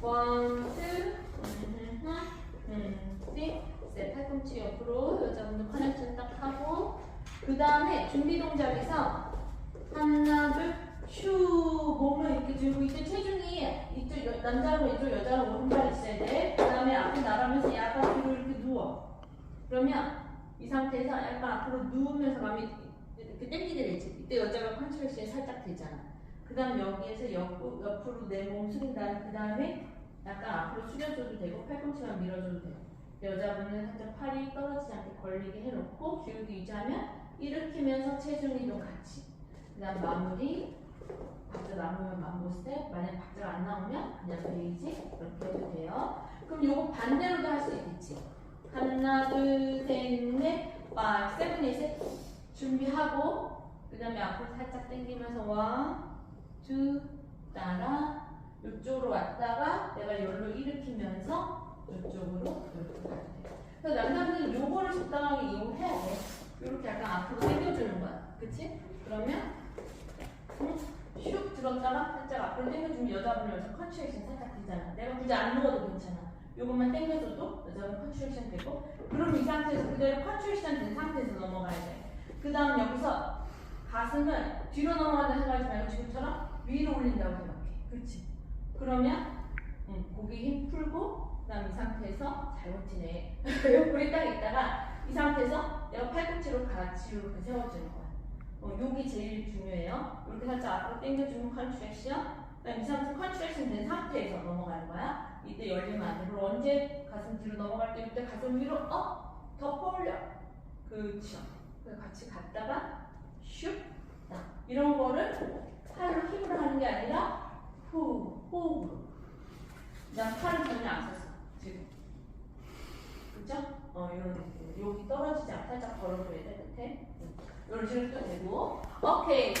원, 투, 음, 음, 셋, 셋. 팔꿈치 옆으로 여자분들 커넥션 딱 하고 그 다음에 준비 동작에서 하나, 둘, 슈 몸을 이렇게 들고 이때 체중이 이쪽 여- 남자로 왼쪽 여자로 오른발 있어야 돼. 그 다음에 앞으로 나가면서 약간 뒤로 이렇게 누워. 그러면 이 상태에서 약간 앞으로 누우면서 감이 이렇게 당기게 되지. 이때 여자가 컨트랙션이 살짝 되잖아. 그 다음 여기에서 옆, 옆으로 내 몸 숙인 다음에 그 다음에 약간 앞으로 숙여줘도 되고 팔꿈치만 밀어줘도 돼요. 여자분은 살짝 팔이 떨어지지 않게 걸리게 해놓고 기울기 유지하면 일으키면서 체중 이동 같이. 그 다음 마무리. 박자 나오면 만보 스텝. 만약 박자가 안 나오면 그냥 베이지. 이렇게 해도 돼요. 그럼 요거 반대로도 할 수 있겠지. 하나 둘 셋넷 빠, 세븐 에잇 준비하고 그 다음에 앞으로 살짝 당기면서 원 투 따라 이쪽으로 왔다가 내가 열로 일으키면서 이쪽으로 이렇게 가도 돼요 그래서 남자분들은 요거를 적당하게 이용해야 돼 이렇게 약간 앞으로 당겨주는 거야 그치? 그러면 응? 슉 들었다가 살짝 앞으로 당겨주면 여자분은 여기서 컨트랙션 살짝 되잖아. 내가 굳이 안 누워도 괜찮아. 요것만 당겨줘도 여자분 컨트랙션 되고 그럼 이 상태에서 그대로 컨트랙션 된 상태에서 넘어가야 돼. 그 다음 여기서 가슴을 뒤로 넘어간다 생각하지 말고 지금처럼 위로 올린다고 생각해. 그렇지? 그러면 응, 고개 힘 풀고 그 다음 이 상태에서 잘 버티네. 옆구리 딱 있다가 이 상태에서 내가 팔꿈치로 같이 이렇게 세워주는 거야. 어, 여기 제일 중요해요. 이렇게 살짝 앞으로 당겨주는 컨트랙션. 그다음 이 상태 컨트랙션 된 상태에서 넘어가는 거야. 이때 열리면 안 돼. 그리고 언제 가슴 뒤로 넘어갈 때 이때 가슴 위로 어 덮어 올려. 그렇죠. 같이 갔다가 슉. 딱. 이런 거를 힘으로 하는 게 아니라 후 호흡으로. 난 팔을 전혀 안 썼어. 지금. 그죠? 어, 이런 느낌. 여기 떨어지지 않게 살짝 걸어줘야 돼, 끝에. 이런 식으로 또 되고. 오케이.